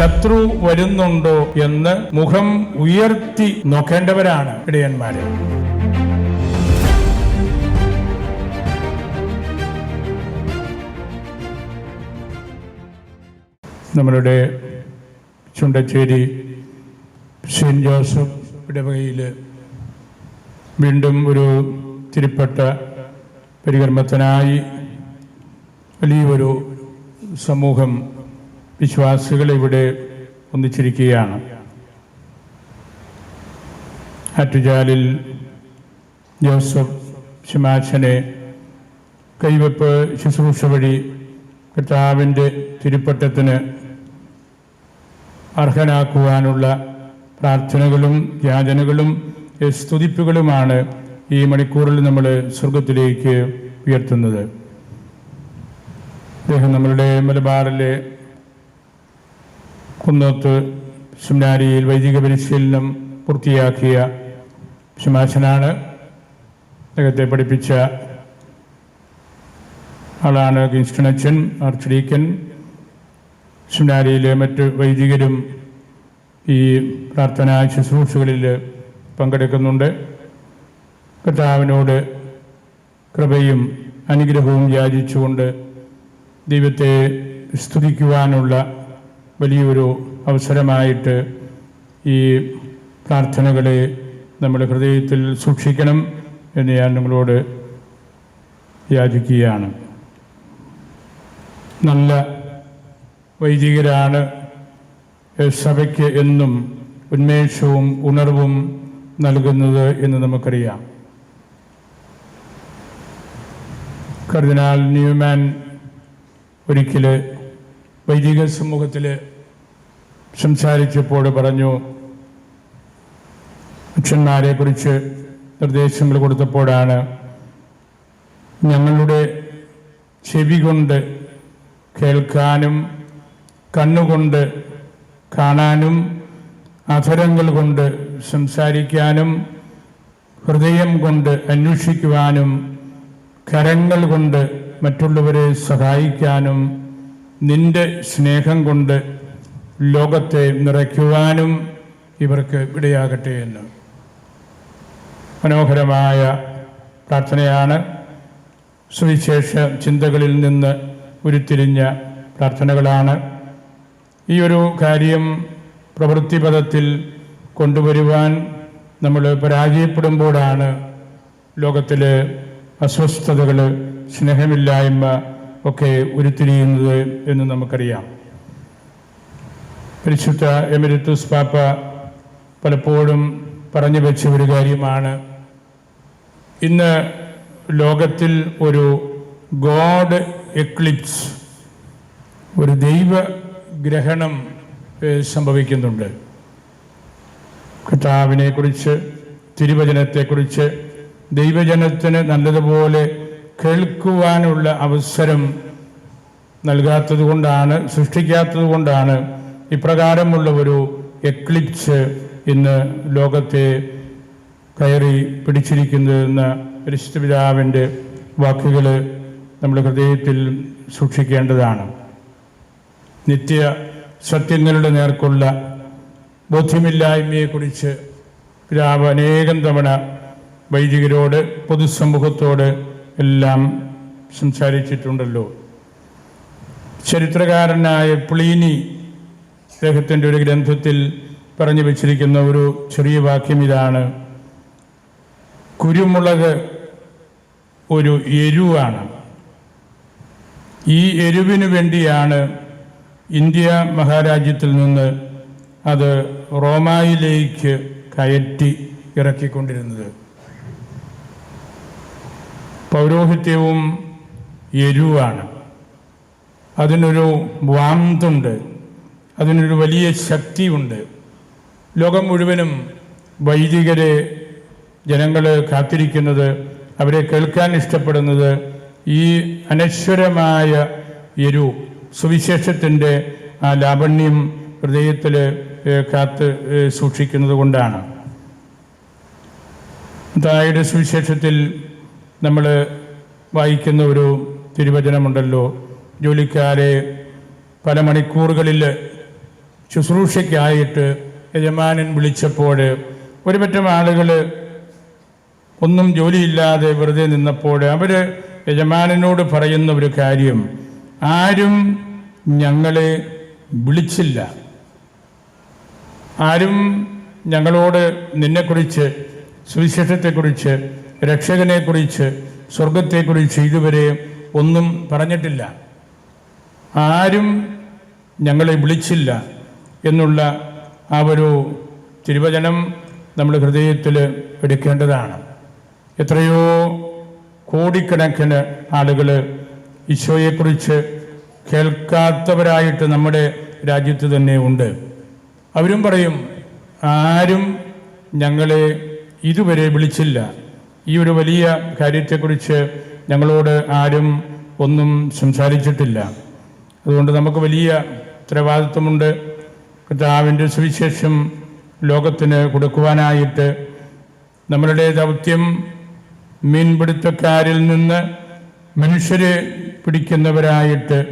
ശത്രു വരുന്നുണ്ടോ എന്ന് മുഖം ഉയർത്തി നോക്കേണ്ടവരാണ് ഇടയന്മാര്. നമ്മളുടെ ചുണ്ടച്ചേരി സെന്റ് ജോസഫ് ഇടവകയിൽ വീണ്ടും ഒരു തിരുപ്പട്ട പരികർമ്മത്തിനായി വലിയൊരു സമൂഹം വിശ്വാസികൾ ഇവിടെ ഒന്നിച്ചിരിക്കുകയാണ്. ആറ്റുചാലിൽ ജോസഫ് ശിമാശനെ കൈവെപ്പ് ശുശ്രൂഷ വഴി കർത്താവിന്റെ തിരുപ്പട്ടത്തിന് അർഹനാക്കുവാനുള്ള പ്രാർത്ഥനകളും യാചനകളും സ്തുതിപ്പുകളുമാണ് ഈ മണിക്കൂറിൽ നമ്മൾ സ്വർഗത്തിലേക്ക് ഉയർത്തുന്നത്. അദ്ദേഹം നമ്മളുടെ മലബാറിലെ കുന്നോത്ത് സെമിനാരിയിൽ വൈദിക പരിശീലനം പൂർത്തിയാക്കിയ ശിമാശനാണ് അദ്ദേഹത്തെ പഠിപ്പിച്ച ആളാണ് കിങ്സ്റ്റൺ അച്ഛൻ ആർച്ച് ഡീക്കൻ സെമിനാരിയിലെ മറ്റ് വൈദികരും ഈ പ്രാർത്ഥനാ ശുശ്രൂഷകളിൽ പങ്കെടുക്കുന്നുണ്ട്. കർത്താവിനോട് കൃപയും അനുഗ്രഹവും യാചിച്ചുകൊണ്ട് ദൈവത്തെ സ്തുതിക്കുവാനുള്ള വലിയൊരു അവസരമായിട്ട് ഈ പ്രാർത്ഥനകളെ നമ്മൾ ഹൃദയത്തിൽ സൂക്ഷിക്കണം എന്ന് ഞാൻ നിങ്ങളോട് യാചിക്കുകയാണ്. നല്ല വൈദികരാണ് സഭയ്ക്ക് എന്നും ഉന്മേഷവും ഉണർവും നൽകുന്നത് എന്ന് നമുക്കറിയാം. കർദിനാൾ ന്യൂമാൻ ഒരിക്കൽ വൈദിക സമൂഹത്തിൽ സംസാരിച്ചപ്പോൾ പറഞ്ഞു അച്ഛന്മാരെ കുറിച്ച് നിർദ്ദേശങ്ങൾ കൊടുത്തപ്പോഴാണ് ഞങ്ങളുടെ ചെവി കൊണ്ട് കേൾക്കാനും കണ്ണുകൊണ്ട് കാണാനും അധരങ്ങൾ കൊണ്ട് സംസാരിക്കാനും ഹൃദയം കൊണ്ട് അന്വേഷിക്കുവാനും കരങ്ങൾ കൊണ്ട് മറ്റുള്ളവരെ സഹായിക്കാനും നിന്റെ സ്നേഹം കൊണ്ട് ലോകത്തെ നിറയ്ക്കുവാനും ഇവർക്ക് ഇടയാകട്ടെ എന്ന്. മനോഹരമായ പ്രാർത്ഥനയാണ്. സുവിശേഷ ചിന്തകളിൽ നിന്ന് ഉരുത്തിരിഞ്ഞ പ്രാർത്ഥനകളാണ്. ഈ ഒരു കാര്യം പ്രവൃത്തിപഥത്തിൽ കൊണ്ടുവരുവാൻ നമ്മൾ പരാജയപ്പെടുമ്പോഴാണ് ലോകത്തിലെ അസ്വസ്ഥതകൾ സ്നേഹമില്ലായ്മ ഒക്കെ ഉരുത്തിരിയുന്നത് എന്ന് നമുക്കറിയാം. പരിശുദ്ധ എമിരത്തുസ് പാപ്പ പലപ്പോഴും പറഞ്ഞു വെച്ച ഒരു കാര്യമാണ്. ഇന്ന് ലോകത്തിൽ ഒരു ഗോഡ് എക്ലിപ്സ് ഒരു ദൈവ ഗ്രഹണം സംഭവിക്കുന്നുണ്ട്. കർത്താവിനെ കുറിച്ച് തിരുവചനത്തെക്കുറിച്ച് ദൈവജനത്തിന് നല്ലതുപോലെ കേൾക്കുവാനുള്ള അവസരം നൽകാത്തത് കൊണ്ടാണ് സൃഷ്ടിക്കാത്തത് കൊണ്ടാണ് ഇപ്രകാരമുള്ള ഒരു എക്ലിപ്സ് ഇന്ന് ലോകത്തെ കയറി പിടിച്ചിരിക്കുന്നതെന്ന എന്ന പിതാവിന്റെ വാക്കുകൾ നമ്മൾ ഹൃദയത്തിൽ സൂക്ഷിക്കേണ്ടതാണ്. നിത്യ സത്യങ്ങളുടെ നേർക്കുള്ള ബോധ്യമില്ലായ്മയെക്കുറിച്ച് പിതാവ് അനേകം തവണ വൈദികരോട് പൊതുസമൂഹത്തോട് എല്ലാം സംസാരിച്ചിട്ടുണ്ടല്ലോ. ചരിത്രകാരനായ പ്ലീനി അദ്ദേഹത്തിന്റെ ഒരു ഗ്രന്ഥത്തിൽ പറഞ്ഞു വച്ചിരിക്കുന്ന ഒരു ചെറിയ വാക്യം ഇതാണ്. കുരുമുളക് ഒരു എരുവാണ്. ഈ എരുവിനു വേണ്ടിയാണ് ഇന്ത്യ മഹാരാജ്യത്തിൽ നിന്ന് അത് റോമായിലേക്ക് കയറ്റി ഇറക്കിക്കൊണ്ടിരുന്നത്. പൗരോഹിത്യവും എരുവാണ്. അതിനൊരു വാന്തുണ്ട്. അതിനൊരു വലിയ ശക്തിയുണ്ട്. ലോകം മുഴുവനും വൈദികരെ ജനങ്ങൾ കാത്തിരിക്കുന്നത് അവരെ കേൾക്കാൻ ഇഷ്ടപ്പെടുന്നത് ഈ അനശ്വരമായ ഒരു സുവിശേഷത്തിന്റെ ആ ലാവണ്യം ഹൃദയത്തിൽ കാത്ത് സൂക്ഷിക്കുന്നത് കൊണ്ടാണ്. തായുടെ സുവിശേഷത്തിൽ നമ്മൾ വായിക്കുന്ന ഒരു തിരുവചനമുണ്ടല്ലോ. ജോലിക്കാരെ പല മണിക്കൂറുകളിൽ ശുശ്രൂഷയ്ക്കായിട്ട് യജമാനൻ വിളിച്ചപ്പോൾ ഒരുപറ്റം ആളുകൾ ഒന്നും ജോലിയില്ലാതെ വെറുതെ നിന്നപ്പോൾ അവർ യജമാനനോട് പറയുന്ന ഒരു കാര്യം ആരും ഞങ്ങളെ വിളിച്ചില്ല. ആരും ഞങ്ങളോട് നിന്നെക്കുറിച്ച് സുവിശേഷത്തെക്കുറിച്ച് രക്ഷകനെക്കുറിച്ച് സ്വർഗത്തെക്കുറിച്ച് ഇതുവരെ ഒന്നും പറഞ്ഞിട്ടില്ല. ആരും ഞങ്ങളെ വിളിച്ചില്ല. എന്നുള്ള ആ ഒരു തിരുവചനം നമ്മൾ ഹൃദയത്തിൽ എടുക്കേണ്ടതാണ്. എത്രയോ കോടിക്കണക്കിന് ആളുകൾ ഈശോയെക്കുറിച്ച് കേൾക്കാത്തവരായിട്ട് നമ്മുടെ രാജ്യത്ത് തന്നെ ഉണ്ട്. അവരും പറയും ആരും ഞങ്ങളെ ഇതുവരെ വിളിച്ചില്ല. ഈ ഒരു വലിയ കാര്യത്തെക്കുറിച്ച് ഞങ്ങളോട് ആരും ഒന്നും സംസാരിച്ചിട്ടില്ല. അതുകൊണ്ട് നമുക്ക് വലിയ ഉത്തരവാദിത്വമുണ്ട്. കർത്താവിന്റെ സുവിശേഷം ലോകത്തിന് കൊടുക്കുവാനായിട്ട് നമ്മളുടെ ദൗത്യം മീൻപിടുത്തക്കാരിൽ നിന്ന് മനുഷ്യരെ പിടിക്കുന്നവരായിട്ട്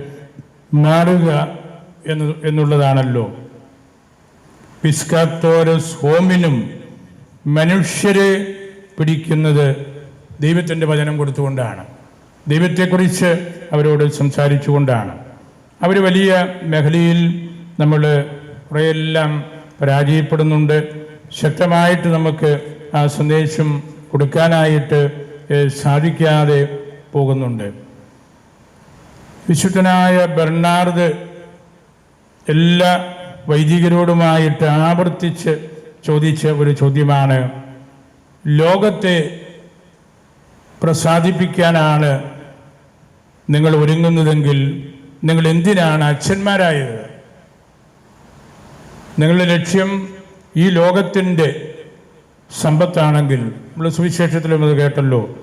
മാറുക എന്ന് എന്നുള്ളതാണല്ലോ. പിസ്കാത്തോരസ് ഹോമിനും മനുഷ്യരെ പിടിക്കുന്നത് ദൈവത്തിന്റെ വചനം കൊടുത്തുകൊണ്ടാണ്. ദൈവത്തെക്കുറിച്ച് അവരോട് സംസാരിച്ചുകൊണ്ടാണ്. അവർ വലിയ മേഖലയിൽ നമ്മൾ കുറേയെല്ലാം പരാജയപ്പെടുന്നുണ്ട്. ശക്തമായിട്ട് നമുക്ക് ആ സന്ദേശം കൊടുക്കാനായിട്ട് സാധിക്കാതെ പോകുന്നുണ്ട്. വിശുദ്ധനായ ബെർണാർഡ് എല്ലാ വൈദികരോടുമായിട്ട് ആവർത്തിച്ച് ചോദിച്ച ഒരു ചോദ്യമാണ്. ലോകത്തെ പ്രസാദിപ്പിക്കാനാണ് നിങ്ങൾ ഒരുങ്ങുന്നതെങ്കിൽ നിങ്ങൾ എന്തിനാണ് അച്ഛന്മാരായത്? നിങ്ങളുടെ ലക്ഷ്യം ഈ ലോകത്തിന്റെ സമ്പത്താണെങ്കിൽ നമ്മൾ സുവിശേഷത്തിലും അത് കേട്ടല്ലോ.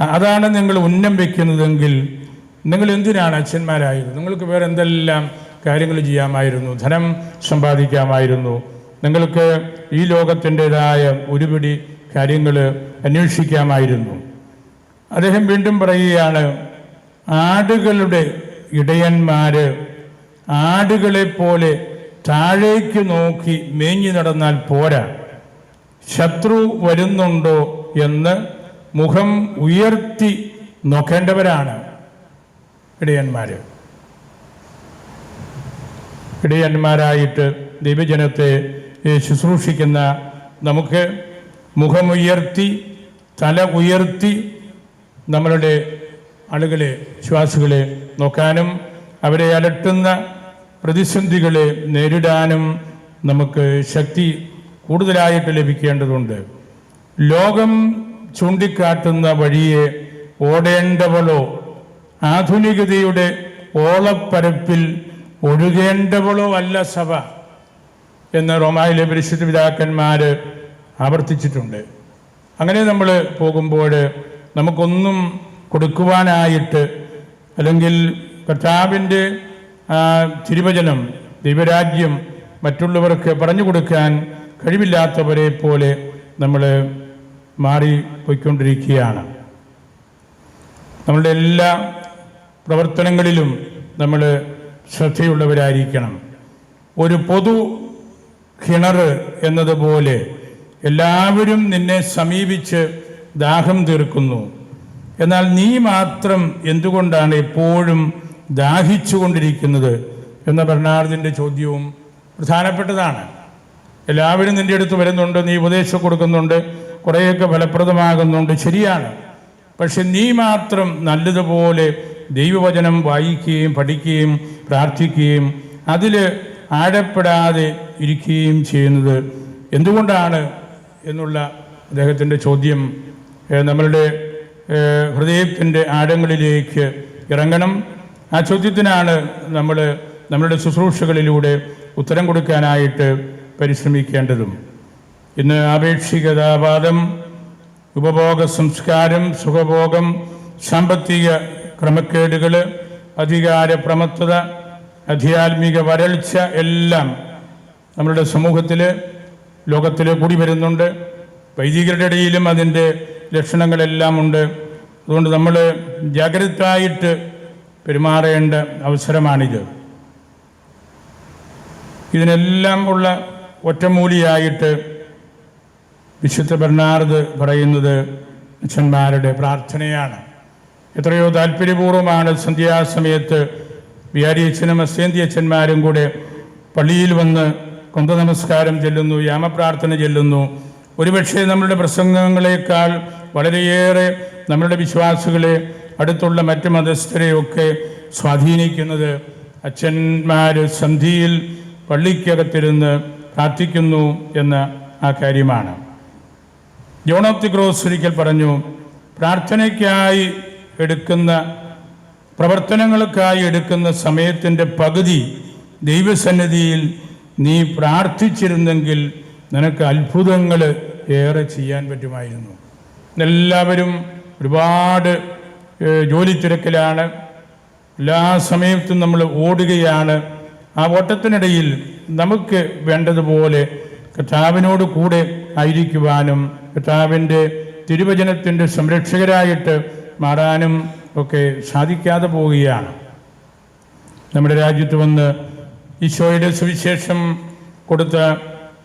അതാണ് നിങ്ങൾ ഉന്നം വയ്ക്കുന്നതെങ്കിൽ നിങ്ങൾ എന്തിനാണ് അച്ഛന്മാരായത്? നിങ്ങൾക്ക് വേറെ എന്തെല്ലാം കാര്യങ്ങൾ ചെയ്യാമായിരുന്നു? ധനം സമ്പാദിക്കാമായിരുന്നു. നിങ്ങൾക്ക് ഈ ലോകത്തിന്റെതായ ഒരുപിടി കാര്യങ്ങൾ അന്വേഷിക്കാമായിരുന്നു. അദ്ദേഹം വീണ്ടും പറയുകയാണ് ആടുകളുടെ ഇടയന്മാർ ആടുകളെ പോലെ താഴേക്ക് നോക്കി മേഞ്ഞു നടന്നാൽ പോരാ. ശത്രു വരുന്നുണ്ടോ എന്ന് മുഖം ഉയർത്തി നോക്കേണ്ടവരാണ് ഇടയന്മാര്. ഇടയന്മാരായിട്ട് ദൈവജനത്തെ ശുശ്രൂഷിക്കുന്ന നമുക്ക് മുഖമുയർത്തി തല ഉയർത്തി നമ്മളുടെ ആളുകളെ വിശ്വാസികളെ നോക്കാനും അവരെ അലട്ടുന്ന പ്രതിസന്ധികളെ നേരിടാനും നമുക്ക് ശക്തി കൂടുതലായിട്ട് ലഭിക്കേണ്ടതുണ്ട്. ലോകം ചൂണ്ടിക്കാട്ടുന്ന വഴിയെ ഓടേണ്ടവളോ ആധുനികതയുടെ ഓളപ്പരപ്പിൽ ഒഴുകേണ്ടവളോ അല്ല സഭ എന്ന് റോമായിലെ പരിശുദ്ധ പിതാക്കന്മാർ ആവർത്തിച്ചിട്ടുണ്ട്. അങ്ങനെ നമ്മൾ പോകുമ്പോൾ നമുക്കൊന്നും കൊടുക്കുവാനായിട്ട് അല്ലെങ്കിൽ കർത്താവിന്റെ തിരുവചനം ദൈവരാജ്യം മറ്റുള്ളവർക്ക് പറഞ്ഞു കൊടുക്കാൻ കഴിവില്ലാത്തവരെ പോലെ നമ്മൾ മാറി പോയിക്കൊണ്ടിരിക്കുകയാണ്. നമ്മളുടെ എല്ലാ പ്രവർത്തനങ്ങളിലും നമ്മൾ ശ്രദ്ധയുള്ളവരായിരിക്കണം. ഒരു പൊതു കിണർ എന്നതുപോലെ എല്ലാവരും നിന്നെ സമീപിച്ച് ദാഹം തീർക്കുന്നു. എന്നാൽ നീ മാത്രം എന്തുകൊണ്ടാണ് എപ്പോഴും ദാഹിച്ചുകൊണ്ടിരിക്കുന്നത് എന്ന ബെർണാർഡിന്റെ ചോദ്യവും പ്രധാനപ്പെട്ടതാണ്. എല്ലാവരും നിന്റെ അടുത്ത് വരുന്നുണ്ട് നീ ഉപദേശം കൊടുക്കുന്നുണ്ട് കുറേയൊക്കെ ഫലപ്രദമാകുന്നുണ്ട് ശരിയാണ്. പക്ഷെ നീ മാത്രം നല്ലതുപോലെ ദൈവവചനം വായിക്കുകയും പഠിക്കുകയും പ്രാർത്ഥിക്കുകയും അതിൽ ആഴപ്പെടാതെ ഇരിക്കുകയും ചെയ്യുന്നത് എന്തുകൊണ്ടാണ് എന്നുള്ള അദ്ദേഹത്തിന്റെ ചോദ്യം നമ്മളുടെ ഹൃദയത്തിന്റെ ആഴങ്ങളിലേക്ക് ഇറങ്ങണം. ആ ചോദ്യത്തിനാണ് നമ്മൾ നമ്മളുടെ ശുശ്രൂഷകളിലൂടെ ഉത്തരം കൊടുക്കാനായിട്ട് പരിശ്രമിക്കേണ്ടതും. ഇന്ന് ആപേക്ഷികതാവാദം ഉപഭോഗ സംസ്കാരം സുഖഭോഗം സാമ്പത്തിക ക്രമക്കേടുകൾ അധികാര പ്രമത്തത അധ്യാത്മിക വരൾച്ച എല്ലാം നമ്മളുടെ സമൂഹത്തിൽ ലോകത്തിൽ കൂടി വരുന്നുണ്ട്. വൈദികരുടെ ഇടയിലും അതിന്റെ ലക്ഷണങ്ങളെല്ലാം ഉണ്ട്. അതുകൊണ്ട് നമ്മൾ ജാഗ്രതായിട്ട് പെരുമാറേണ്ട അവസരമാണിത്. ഇതിനെല്ലാം ഉള്ള ഒറ്റമൂലിയായിട്ട് വിശുദ്ധ ബെർണാർഡ് പറയുന്നത് അച്ഛന്മാരുടെ പ്രാർത്ഥനയാണ്. എത്രയോ താല്പര്യപൂർവമാണ് സന്ധ്യാസമയത്ത് വിഹാരിയച്ഛനും അസ്തേന്തി അച്ഛന്മാരും കൂടെ പള്ളിയിൽ വന്ന് കൊന്ത നമസ്കാരം ചെല്ലുന്നു യാമപ്രാർത്ഥന ചെല്ലുന്നു. ഒരുപക്ഷെ നമ്മളുടെ പ്രസംഗങ്ങളെക്കാൾ വളരെയേറെ നമ്മളുടെ വിശ്വാസികളെ അടുത്തുള്ള മറ്റ് മതസ്ഥരെയൊക്കെ സ്വാധീനിക്കുന്നത് അച്ഛന്മാർ സന്ധിയിൽ പള്ളിക്കകത്തിരുന്ന് പ്രാർത്ഥിക്കുന്നു എന്ന ആ കാര്യമാണ്. ജോൺ ഓഫ് ദി ക്രോസ് ഒരിക്കൽ പറഞ്ഞു പ്രാർത്ഥനയ്ക്കായി എടുക്കുന്ന പ്രവർത്തനങ്ങൾക്കായി എടുക്കുന്ന സമയത്തിന്റെ പകുതി ദൈവസന്നിധിയിൽ നീ പ്രാർത്ഥിച്ചിരുന്നെങ്കിൽ നിനക്ക് അത്ഭുതങ്ങൾ ഏറെ ചെയ്യാൻ പറ്റുമായിരുന്നു. എല്ലാവരും ഒരുപാട് ജോലി തിരക്കിലാണ് എല്ലാ സമയത്തും നമ്മൾ ഓടുകയാണ്. ആ ഓട്ടത്തിനിടയിൽ നമുക്ക് വേണ്ടതുപോലെ കർത്താവിനോട് കൂടെ ആയിരിക്കുവാനും കർത്താവിന്റെ തിരുവചനത്തിന്റെ സംരക്ഷകരായിട്ട് മാറാനും ഒക്കെ സാധിക്കാതെ പോവുകയാണ്. നമ്മുടെ രാജ്യത്ത് വന്ന് ഈശോയുടെ സുവിശേഷം കൊടുത്ത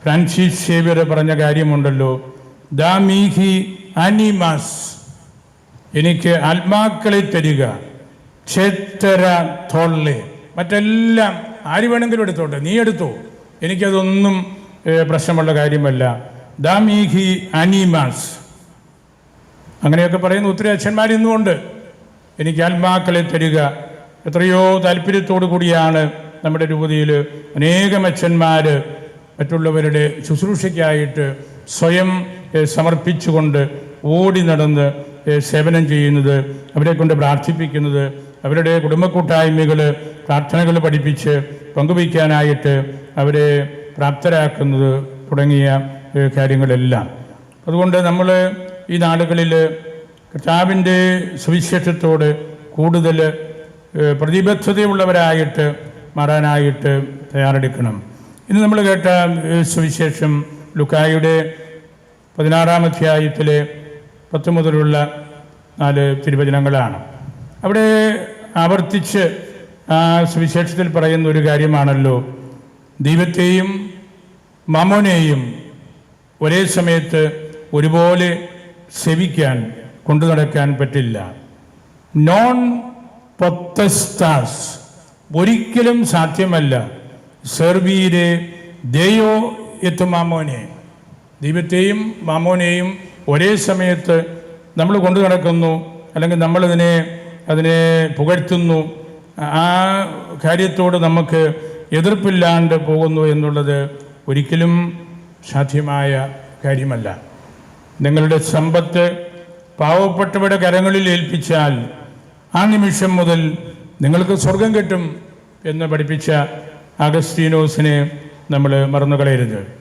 ഫ്രാൻസിസ് സേവ്യർ പറഞ്ഞ കാര്യമുണ്ടല്ലോ. ദാ മീഹി അനിമാസ്. എനിക്ക് ആത്മാക്കളെ തരിക ക്ഷേത്ര തൊള്ളി. മറ്റെല്ലാം ആര് വേണമെങ്കിലും എടുത്തോട്ടെ നീ എടുത്തോ. എനിക്കതൊന്നും പ്രശ്നമുള്ള കാര്യമല്ല. ദാമീഹി അനിമാസ് അങ്ങനെയൊക്കെ പറയുന്ന ഒത്തിരി അച്ഛന്മാർ ഇന്നുമുണ്ട്. എനിക്ക് ആത്മാക്കളെ തരിക. എത്രയോ താല്പര്യത്തോടു കൂടിയാണ് നമ്മുടെ രൂപതയിൽ അനേകം അച്ഛന്മാർ മറ്റുള്ളവരുടെ ശുശ്രൂഷയ്ക്കായിട്ട് സ്വയം സമർപ്പിച്ചുകൊണ്ട് ഓടി നടന്ന് സേവനം ചെയ്യുന്നത് അവരെ കൊണ്ട് പ്രാർത്ഥിപ്പിക്കുന്നത് അവരുടെ കുടുംബ കൂട്ടായ്മകൾ പ്രാർത്ഥനകൾ പഠിപ്പിച്ച് പങ്കുവയ്ക്കാനായിട്ട് അവരെ പ്രാപ്തരാക്കുന്നത് തുടങ്ങിയ കാര്യങ്ങളെല്ലാം. അതുകൊണ്ട് നമ്മൾ ഈ നാടുകളിൽ കർത്താവിന്റെ സുവിശേഷത്തോട് കൂടുതൽ പ്രതിബദ്ധതയുള്ളവരായിട്ട് മാറാനായിട്ട് തയ്യാറെടുക്കണം. ഇന്ന് നമ്മൾ കേട്ട സുവിശേഷം ലുക്കായുടെ പതിനാറാം അധ്യായത്തിലെ പത്ത് മുതലുള്ള നാല് തിരുവചനങ്ങളാണ്. അവിടെ ആവർത്തിച്ച് ആ സുവിശേഷത്തിൽ പറയുന്ന ഒരു കാര്യമാണല്ലോ. ദൈവത്തെയും മമോനെയും ഒരേ സമയത്ത് ഒരുപോലെ സേവിക്കാൻ കൊണ്ടു നടക്കാൻ പറ്റില്ല. നോൺ പൊത്തസ്താസ് ഒരിക്കലും സാധ്യമല്ല. സെർബിയിലെ ദയോ എത്തു മാമോനെ ദൈവത്തെയും മാമോനെയും ഒരേ സമയത്ത് നമ്മൾ കൊണ്ടു നടക്കുന്നു അല്ലെങ്കിൽ നമ്മളതിനെ അതിനെ പുകഴ്ത്തുന്നു. ആ കാര്യത്തോട് നമുക്ക് എതിർപ്പില്ലാണ്ട് പോകുന്നു എന്നുള്ളത് ഒരിക്കലും സാധ്യമായ കാര്യമല്ല. നിങ്ങളുടെ സമ്പത്ത് പാവപ്പെട്ടവരുടെ കരങ്ങളിൽ ഏൽപ്പിച്ചാൽ ആ നിമിഷം മുതൽ നിങ്ങൾക്ക് സ്വർഗം കിട്ടും എന്ന് പഠിപ്പിച്ച അഗസ്റ്റീനോസിനെ നമ്മൾ മറന്നു കളയരുത്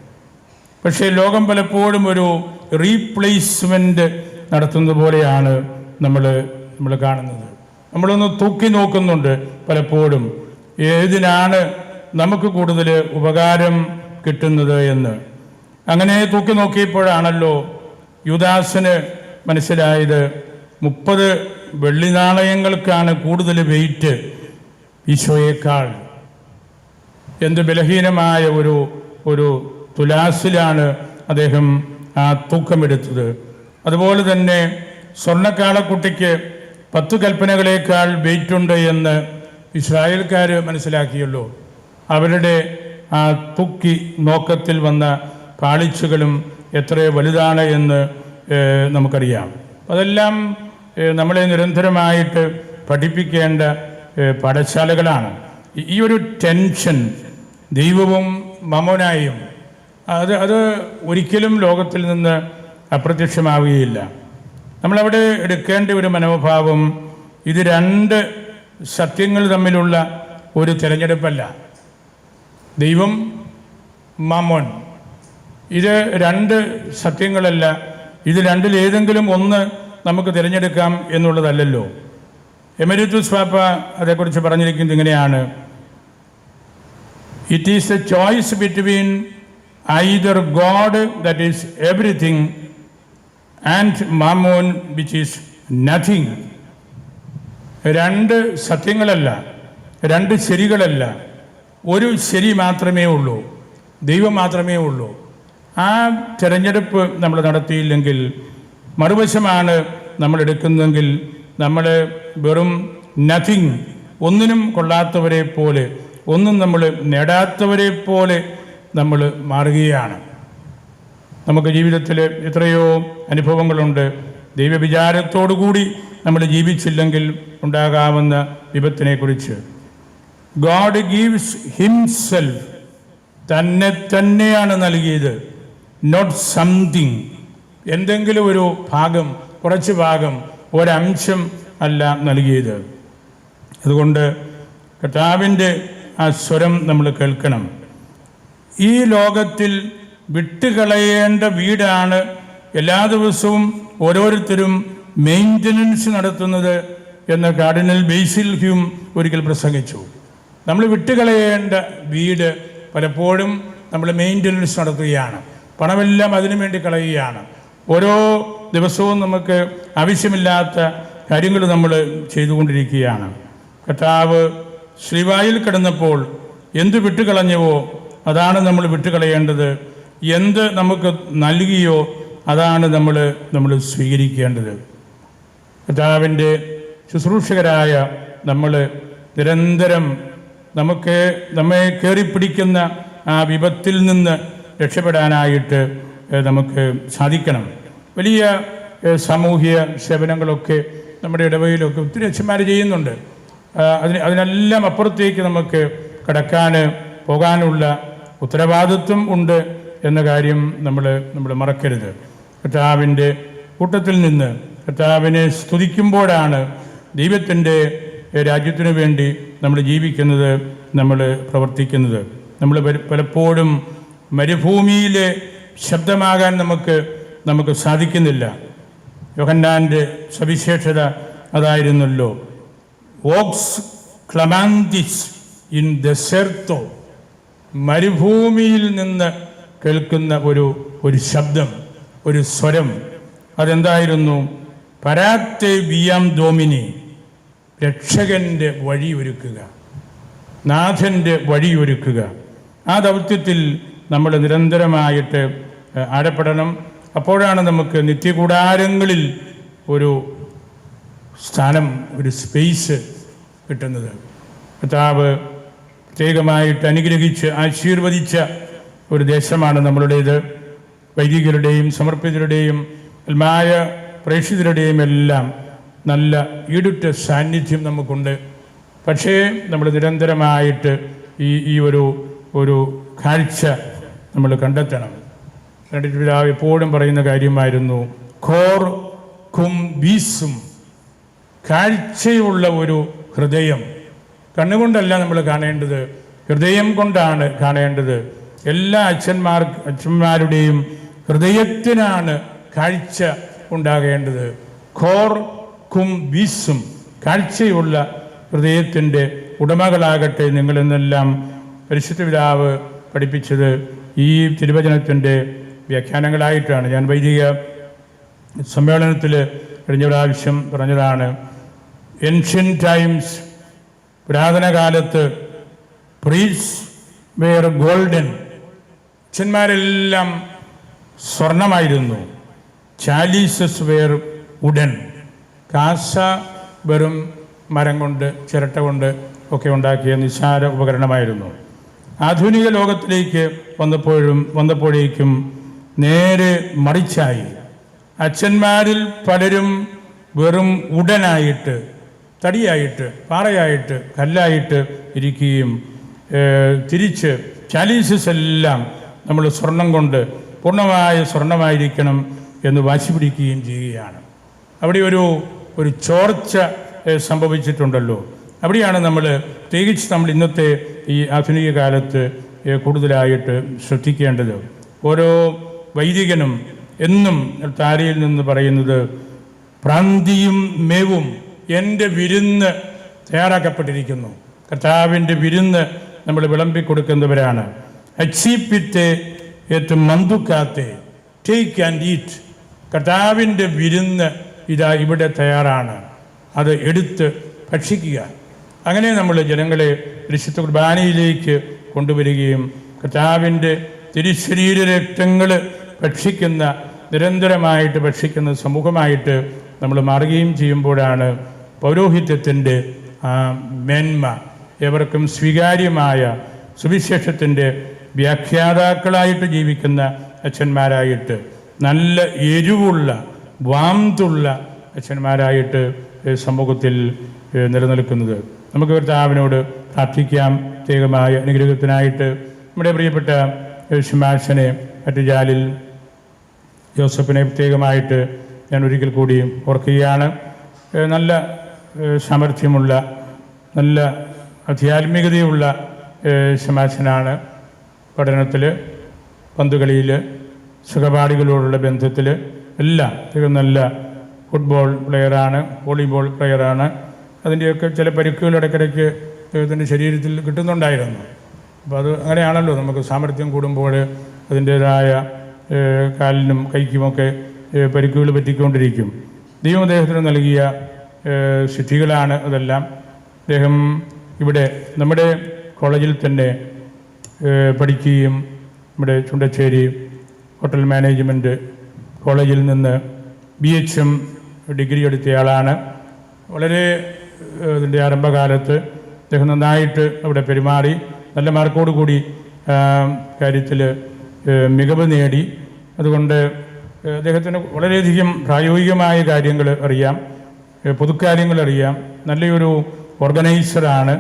പക്ഷേ ലോകം പലപ്പോഴും ഒരു റീപ്ലേസ്മെന്റ് നടത്തുന്നത് പോലെയാണ് നമ്മൾ നമ്മൾ കാണുന്നത്. നമ്മളൊന്ന് തൂക്കി നോക്കുന്നുണ്ട് പലപ്പോഴും. ഏതിനാണ് നമുക്ക് കൂടുതൽ ഉപകാരം കിട്ടുന്നത് എന്ന്. അങ്ങനെ തൂക്കി നോക്കിയപ്പോഴാണല്ലോ യുദാസിന് മനസ്സിലായത് മുപ്പത് വെള്ളി നാണയങ്ങൾക്കാണ് കൂടുതൽ വെയിറ്റ് ഈശോയേക്കാൾ. എന്ത് ബലഹീനമായ ഒരു ഒരു തുലാസിലാണ് അദ്ദേഹം ആ തൂക്കമെടുത്തത്. അതുപോലെ തന്നെ സ്വർണക്കാളക്കുട്ടിക്ക് പത്തു കൽപ്പനകളേക്കാൾ വെയിറ്റുണ്ട് എന്ന് ഇസ്രായേൽക്കാർ മനസ്സിലാക്കിയല്ലോ. അവരുടെ ആ തൂക്കി നോക്കത്തിൽ വന്ന പാളിച്ചുകളും എത്ര വലുതാണ് എന്ന് നമുക്കറിയാം. അതെല്ലാം നമ്മളെ നിരന്തരമായിട്ട് പഠിപ്പിക്കേണ്ട പാഠശാലകളാണ്. ഈ ഒരു ടെൻഷൻ ദൈവവും മമോനായും അത് അത് ഒരിക്കലും ലോകത്തിൽ നിന്ന് അപ്രത്യക്ഷമാവുകയില്ല. നമ്മളവിടെ എടുക്കേണ്ട ഒരു മനോഭാവം ഇത് രണ്ട് സത്യങ്ങൾ തമ്മിലുള്ള ഒരു തിരഞ്ഞെടുപ്പല്ല. ദൈവം മാമോൻ. ഇത് രണ്ട് സത്യങ്ങളല്ല. ഇത് രണ്ടിൽ ഏതെങ്കിലും ഒന്ന് നമുക്ക് തിരഞ്ഞെടുക്കാം എന്നുള്ളതല്ലല്ലോ. എമരിത്തുസ് പാപ്പ അതേക്കുറിച്ച് പറഞ്ഞിരിക്കുന്നത് ഇങ്ങനെയാണ്. It is a choice between either God that is everything and mammon which is nothing രണ്ട് സത്യങ്ങളല്ല രണ്ട് ശരികളല്ല. ഒരു ശരി മാത്രമേ ഉള്ളൂ ദൈവം മാത്രമേ ഉള്ളൂ. ആ തിരഞ്ഞെടുപ്പ് നമ്മൾ നടത്തിയില്ലെങ്കിൽ മറുവശമാണ് നമ്മൾ എടുക്കുന്നതെങ്കിൽ നമ്മൾ വെറും നത്തിങ് ഒന്നിനും കൊള്ളാത്തവരെ പോലെ ഒന്നും നമ്മൾ നേടാത്തവരെ പോലെ നമ്മൾ മാറുകയാണ്. നമുക്ക് ജീവിതത്തിൽ എത്രയോ അനുഭവങ്ങളുണ്ട്. ദൈവവിചാരത്തോടു കൂടി നമ്മൾ ജീവിച്ചില്ലെങ്കിൽ ഉണ്ടാകാവുന്ന വിപത്തിനെക്കുറിച്ച്. ഗാഡ് ഗീവ്സ് ഹിംസെൽഫ് തന്നെ തന്നെയാണ് നൽകിയത്. നോട്ട് സംതിങ് എന്തെങ്കിലും ഒരു ഭാഗം കുറച്ച് ഭാഗം ഒരംശം അല്ല നൽകിയത്. അതുകൊണ്ട് കർത്താവിന്റെ ആ സ്വരം നമ്മൾ കേൾക്കണം. ഈ ലോകത്തിൽ വിട്ടുകളയേണ്ട വീടാണ് എല്ലാ ദിവസവും ഓരോരുത്തരും മെയിന്റനൻസ് നടത്തുന്നത് എന്ന് കാർഡിനൽ ബേസിൽ ഹ്യൂം ഒരിക്കൽ പ്രസംഗിച്ചു. നമ്മൾ വിട്ടുകളയേണ്ട വീട് പലപ്പോഴും നമ്മൾ മെയിന്റനൻസ് നടത്തുകയാണ്. പണമെല്ലാം അതിനു വേണ്ടി കളയുകയാണ്. ഓരോ ദിവസവും നമുക്ക് ആവശ്യമില്ലാത്ത കാര്യങ്ങൾ നമ്മൾ ചെയ്തുകൊണ്ടിരിക്കുകയാണ്. കർത്താവ് ശ്രീവായിൽ കിടന്നപ്പോൾ എന്തു വിട്ടുകളഞ്ഞവോ അതാണ് നമ്മൾ വിട്ടുകളയേണ്ടത്. എന്ത് നമുക്ക് നൽകിയോ അതാണ് നമ്മൾ നമ്മൾ സ്വീകരിക്കേണ്ടത്. കർത്താവിന്റെ ശുശ്രൂഷകരായ നമ്മൾ നിരന്തരം നമുക്ക് നമ്മെ കയറിപ്പിടിക്കുന്ന ആ വിപത്തിൽ നിന്ന് രക്ഷപ്പെടാനായിട്ട് നമുക്ക് സാധിക്കണം. വലിയ സാമൂഹ്യ സേവനങ്ങളൊക്കെ നമ്മുടെ ഇടവയിലൊക്കെ ഒത്തിരി അച്ഛന്മാർ ചെയ്യുന്നുണ്ട്. അതിന് അതിനെല്ലാം അപ്പുറത്തേക്ക് നമുക്ക് കടക്കാൻ പോകാനുള്ള ഉത്തരവാദിത്വം ഉണ്ട് എന്ന കാര്യം നമ്മൾ നമ്മൾ മറക്കരുത്. കർത്താവിന്റെ കൂട്ടത്തിൽ നിന്ന് കർത്താവിനെ സ്തുതിക്കുമ്പോഴാണ് ദൈവത്തിന്റെ രാജ്യത്തിനു വേണ്ടി നമ്മൾ ജീവിക്കുന്നത് നമ്മൾ പ്രവർത്തിക്കുന്നത്. നമ്മൾ പലപ്പോഴും മരുഭൂമിയിലെ ശബ്ദമാകാൻ നമുക്ക് നമുക്ക് സാധിക്കുന്നില്ല. യോഹന്നാന്റെ സവിശേഷത അതായിരുന്നല്ലോ. ഓക്സ് ക്ലമാന്തിസ് ഇൻ ദെസെർത്തോ മരുഭൂമിയിൽ നിന്ന് കേൾക്കുന്ന ഒരു ഒരു ശബ്ദം ഒരു സ്വരം. അതെന്തായിരുന്നു? പരാക്തെ വിയാം ദോമിനി രക്ഷകന്റെ വഴിയൊരുക്കുക. നാഥന്റെ വഴിയൊരുക്കുക. ആ ദൗത്യത്തിൽ നമ്മൾ നിരന്തരമായിട്ട് ആരപ്പെടണം അപ്പോഴാണ് നമുക്ക് നിത്യകൂടാരങ്ങളിൽ ഒരു സ്ഥാനം ഒരു സ്പേസ് കിട്ടുന്നത്. കർത്താവ് പ്രത്യേകമായിട്ട് അനുഗ്രഹിച്ച് ആശീർവദിച്ച ഒരു ദേശമാണ് നമ്മളുടേത്. വൈദികരുടെയും സമർപ്പിതരുടെയും മായ പ്രേക്ഷിതരുടെയും എല്ലാം നല്ല ഈടുറ്റ സാന്നിധ്യം നമുക്കുണ്ട്. പക്ഷേ നമ്മൾ നിരന്തരമായിട്ട് ഈ ഈ ഒരു ഒരു കാഴ്ച നമ്മൾ കണ്ടെത്തണം. പിതാവ് എപ്പോഴും പറയുന്ന കാര്യമായിരുന്നു ഖോർ കും ബീസും കാഴ്ചയുള്ള ഒരു ഹൃദയം. കണ്ണുകൊണ്ടല്ല നമ്മൾ കാണേണ്ടത്. ഹൃദയം കൊണ്ടാണ് കാണേണ്ടത്. എല്ലാ അച്ഛന്മാർ അച്ഛന്മാരുടെയും ഹൃദയത്തിനാണ് കാഴ്ച ഉണ്ടാകേണ്ടത്. ഖോർ കും ബീസും കാഴ്ചയുള്ള ഹൃദയത്തിന്റെ ഉടമകളാകട്ടെ നിങ്ങളെന്നെല്ലാം പരിശുദ്ധ പിതാവ് പഠിപ്പിച്ചത് ഈ തിരുവചനത്തിന്റെ വ്യാഖ്യാനങ്ങളായിട്ടാണ്. ഞാൻ വൈദിക സമ്മേളനത്തിൽ കഴിഞ്ഞ പ്രാവശ്യം പറഞ്ഞതാണ് ഏൻഷ്യൻ ടൈംസ് പുരാതന കാലത്ത് പ്രീസ് വെയർ ഗോൾഡൻ അച്ഛന്മാരെല്ലാം സ്വർണമായിരുന്നു. Chalices were wooden. കാസ വെറും മരം കൊണ്ട് ചിരട്ട കൊണ്ട് ഒക്കെ ഉണ്ടാക്കിയ നിസ്സാര ഉപകരണമായിരുന്നു. ആധുനിക ലോകത്തിലേക്ക് വന്നപ്പോഴും വന്നപ്പോഴേക്കും നേരെ മറിച്ചായി. അച്ഛന്മാരിൽ പലരും വെറും ഉടനായിട്ട് തടിയായിട്ട് പാറയായിട്ട് കല്ലായിട്ട് ഇരിക്കുകയും തിരിച്ച് ചാലീസസ് എല്ലാം നമ്മൾ സ്വർണം കൊണ്ട് പൂർണമായ സ്വർണമായിരിക്കണം എന്ന് വാശി പിടിക്കുകയും ചെയ്യുകയാണ്. അവിടെ ഒരു ഒരു ചോർച്ച സംഭവിച്ചിട്ടുണ്ടല്ലോ. അവിടെയാണ് നമ്മൾ പ്രത്യേകിച്ച് നമ്മൾ ഇന്നത്തെ ഈ ആധുനിക കാലത്ത് കൂടുതലായിട്ട് ശ്രദ്ധിക്കേണ്ടത്. ഓരോ വൈദികനും എന്നും താരയിൽ നിന്ന് പറയുന്നത് പ്രാന്തിയും മേവും എന്റെ വിരുന്ന് തയ്യാറാക്കപ്പെട്ടിരിക്കുന്നു. കർത്താവിന്റെ വിരുന്ന് നമ്മൾ വിളമ്പിക്കൊടുക്കുന്നവരാണ് അച്ചീപ്പിത്തെ ഏറ്റവും മന്തുക്കാത്തെ ടേക്ക് ആൻഡ് ഈറ്റ് കർത്താവിന്റെ വിരുന്ന് ഇതാ ഇവിടെ തയ്യാറാണ്. അത് എടുത്ത് ഭക്ഷിക്കുക. അങ്ങനെ നമ്മൾ ജനങ്ങളെ വിശുദ്ധ കുർബാനയിലേക്ക് കൊണ്ടുവരികയും കർത്താവിന്റെ തിരുശരീര രക്തങ്ങൾ ഭക്ഷിക്കുന്ന നിരന്തരമായിട്ട് ഭക്ഷിക്കുന്ന സമൂഹമായിട്ട് നമ്മൾ മാറുകയും ചെയ്യുമ്പോഴാണ് പൗരോഹിത്യത്തിന്റെ മേന്മ ഏവർക്കും സ്വീകാര്യമായ സുവിശേഷത്തിന്റെ വ്യാഖ്യാതാക്കളായിട്ട് ജീവിക്കുന്ന അച്ഛന്മാരായിട്ട് നല്ല എരിവുള്ള വാന്തുള്ള അച്ഛന്മാരായിട്ട് സമൂഹത്തിൽ നിലനിൽക്കുന്നത്. നമുക്ക് കർത്താവിനോട് പ്രാർത്ഥിക്കാം. പ്രത്യേകമായ അനുഗ്രഹത്തിനായിട്ട് നമ്മുടെ പ്രിയപ്പെട്ട ശിമാശനെ മറ്റു ജാലിൽ ജോസഫിനെ പ്രത്യേകമായിട്ട് ഞാൻ ഒരിക്കൽ കൂടി ഓർക്കുകയാണ്. നല്ല സാമർഥ്യമുള്ള നല്ല അധ്യാത്മികതയുള്ള ശമാശനാണ്. പഠനത്തിൽ പന്തുകളിയിൽ സഹപാഠികളോടുള്ള ബന്ധത്തിൽ എല്ലാം തികച്ചും നല്ല ഫുട്ബോൾ പ്ലെയറാണ് വോളിബോൾ പ്ലെയറാണ് അതിന്റെയൊക്കെ ചില പരിക്കുകൾ ഇടയ്ക്കിടയ്ക്ക് അദ്ദേഹത്തിന്റെ ശരീരത്തിൽ കിട്ടുന്നുണ്ടായിരുന്നു. അപ്പോൾ അത് അങ്ങനെയാണല്ലോ നമുക്ക് സാമർഥ്യം കൂടുമ്പോൾ അതിന്റേതായ കാലിനും കൈക്കുമൊക്കെ പരിക്കുകൾ പറ്റിക്കൊണ്ടിരിക്കും. ദൈവം അദ്ദേഹത്തിന് നൽകിയ സിദ്ധികളാണ് അതെല്ലാം. അദ്ദേഹം ഇവിടെ നമ്മുടെ കോളേജിൽ തന്നെ പഠിക്കുകയും നമ്മുടെ ചുണ്ടച്ചേരി ഹോട്ടൽ മാനേജ്മെന്റ് കോളേജിൽ നിന്ന് ബി എച്ച് എം ഡിഗ്രി എടുത്തയാളാണ് വളരെ ഇതിന്റെ ആരംഭകാലത്ത് അദ്ദേഹം നന്നായിട്ട് അവിടെ പെരുമാറി നല്ല മാർക്കോട് കൂടി കാര്യത്തിൽ മികവ് നേടി. അതുകൊണ്ട് അദ്ദേഹത്തിന് വളരെയധികം പ്രായോഗികമായ കാര്യങ്ങൾ അറിയാം. അറിയാം നല്ലൊരു ഓർഗനൈസറാണ്.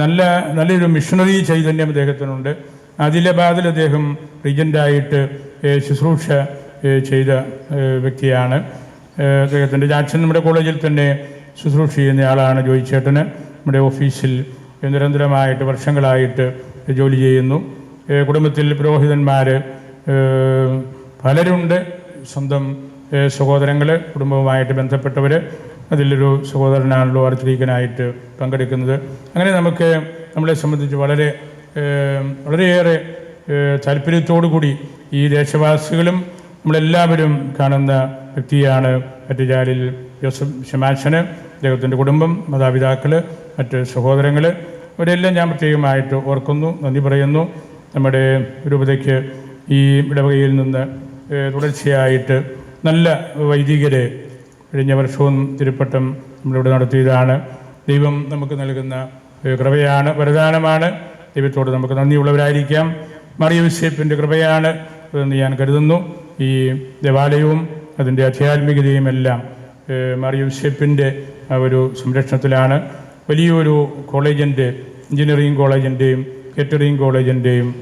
നല്ല നല്ലൊരു മിഷണറി ചൈതന്യം അദ്ദേഹത്തിനുണ്ട്. ആദിലാബാദിൽ അദ്ദേഹം റീജന്റായിട്ട് ശുശ്രൂഷ ചെയ്ത വ്യക്തിയാണ്. അദ്ദേഹത്തിന്റെ ജാക്സൺ നമ്മുടെ കോളേജിൽ തന്നെ ശുശ്രൂഷ ചെയ്യുന്ന ആളാണ് ജോയി ചേട്ടന് നമ്മുടെ ഓഫീസിൽ നിരന്തരമായിട്ട് വർഷങ്ങളായിട്ട് ജോലി ചെയ്യുന്നു. കുടുംബത്തിൽ പുരോഹിതന്മാർ പലരുണ്ട്. സ്വന്തം സഹോദരങ്ങൾ കുടുംബവുമായിട്ട് ബന്ധപ്പെട്ടവർ അതിലൊരു സഹോദരനാണല്ലോ ആർത്തിരീക്കനായിട്ട് പങ്കെടുക്കുന്നത്. അങ്ങനെ നമുക്ക് നമ്മളെ സംബന്ധിച്ച് വളരെ വളരെയേറെ ഏഹ്, താല്പര്യത്തോടു കൂടി ഈ ദേശവാസികളും നമ്മളെല്ലാവരും കാണുന്ന വ്യക്തിയാണ് മറ്റുജാലിൽ ജോസഫ് ശമാശന് അദ്ദേഹത്തിന്റെ കുടുംബം മാതാപിതാക്കൾ മറ്റ് സഹോദരങ്ങൾ ഇവരെല്ലാം ഞാൻ പ്രത്യേകമായിട്ട് ഓർക്കുന്നു നന്ദി പറയുന്നു. നമ്മുടെ രൂപതയ്ക്ക് ഈ ഇടവകയിൽ നിന്ന് തുടർച്ചയായിട്ട് നല്ല വൈദികരെ കഴിഞ്ഞ വർഷവും തിരുപ്പട്ടം നമ്മളിവിടെ നടത്തിയതാണ്. ദൈവം നമുക്ക് നൽകുന്ന കൃപയാണ് വരദാനമാണ്. ദൈവത്തോട് നമുക്ക് നന്ദിയുള്ളവരായിരിക്കാം. മറിയ വിശേപ്പിന്റെ കൃപയാണ് എന്ന് ഞാൻ കരുതുന്നു. ഈ ദേവാലയവും അതിന്റെ ആധ്യാത്മികതയും എല്ലാം മറിയ വിശേപ്പിന്റെ ഒരു സംരക്ഷണത്തിലാണ്. വലിയൊരു കോളേജിന്റെ എഞ്ചിനീയറിംഗ് കോളേജിന്റെയും കെറ്ററിംഗ് കോളേജിന്റെയും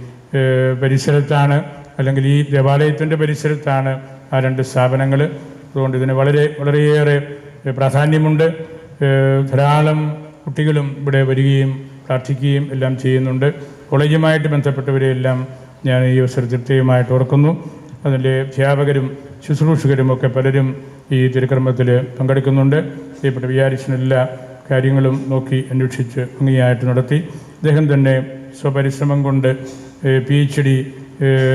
പരിസരത്താണ്. അല്ലെങ്കിൽ ഈ ദേവാലയത്തിന്റെ പരിസരത്താണ് ആ രണ്ട് സ്ഥാപനങ്ങൾ അതുകൊണ്ട് ഇതിന് വളരെ വളരെയേറെ പ്രാധാന്യമുണ്ട്. ധാരാളം കുട്ടികളും ഇവിടെ വരികയും പ്രാർത്ഥിക്കുകയും എല്ലാം ചെയ്യുന്നുണ്ട്. കോളേജുമായിട്ട് ബന്ധപ്പെട്ടവരെയെല്ലാം ഞാൻ ഈ അവസരത്തിൽ പ്രത്യേകമായിട്ട് ഓർക്കുന്നു. അതിന്റെ അധ്യാപകരും ശുശ്രൂഷകരും ഒക്കെ പലരും ഈ തിരുക്രമത്തിൽ പങ്കെടുക്കുന്നുണ്ട്. പ്രിയപ്പെട്ട വിചാരിച്ചെല്ലാ കാര്യങ്ങളും നോക്കി അന്വേഷിച്ച് ഭംഗിയായിട്ട് നടത്തി. അദ്ദേഹം തന്നെ സ്വപരിശ്രമം കൊണ്ട് പി എച്ച് ഡി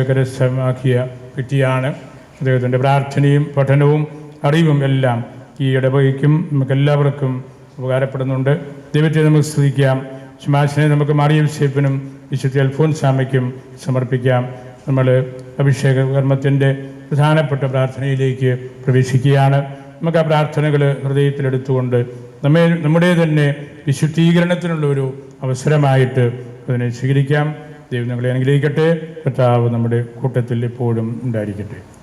കരസ്ഥമാക്കിയ വ്യക്തിയാണ്. അദ്ദേഹത്തിന്റെ പ്രാർത്ഥനയും പഠനവും അറിവും എല്ലാം ഈ ഇടവകയ്ക്കും നമുക്കെല്ലാവർക്കും ഉപകാരപ്പെടുന്നുണ്ട്. ദൈവത്തെ നമുക്ക് സ്തുതിക്കാം. ശുമാശനെ നമുക്ക് മാറിയ വിശേപ്പിനും വിശുദ്ധ അൽഫോൻസാമയ്ക്കും സമർപ്പിക്കാം. നമ്മൾ അഭിഷേക കർമ്മത്തിന്റെ പ്രധാനപ്പെട്ട പ്രാർത്ഥനയിലേക്ക് പ്രവേശിക്കുകയാണ്. നമുക്ക് ആ പ്രാർത്ഥനകൾ ഹൃദയത്തിലെടുത്തുകൊണ്ട് നമ്മെ നമ്മുടെ തന്നെ വിശുദ്ധീകരണത്തിനുള്ള ഒരു അവസരമായിട്ട് അതിനെ സ്വീകരിക്കാം. ദൈവം നിങ്ങളെ അനുഗ്രഹിക്കട്ടെ. കർത്താവ് നമ്മുടെ കൂട്ടത്തിൽ എപ്പോഴും ഉണ്ടായിരിക്കട്ടെ.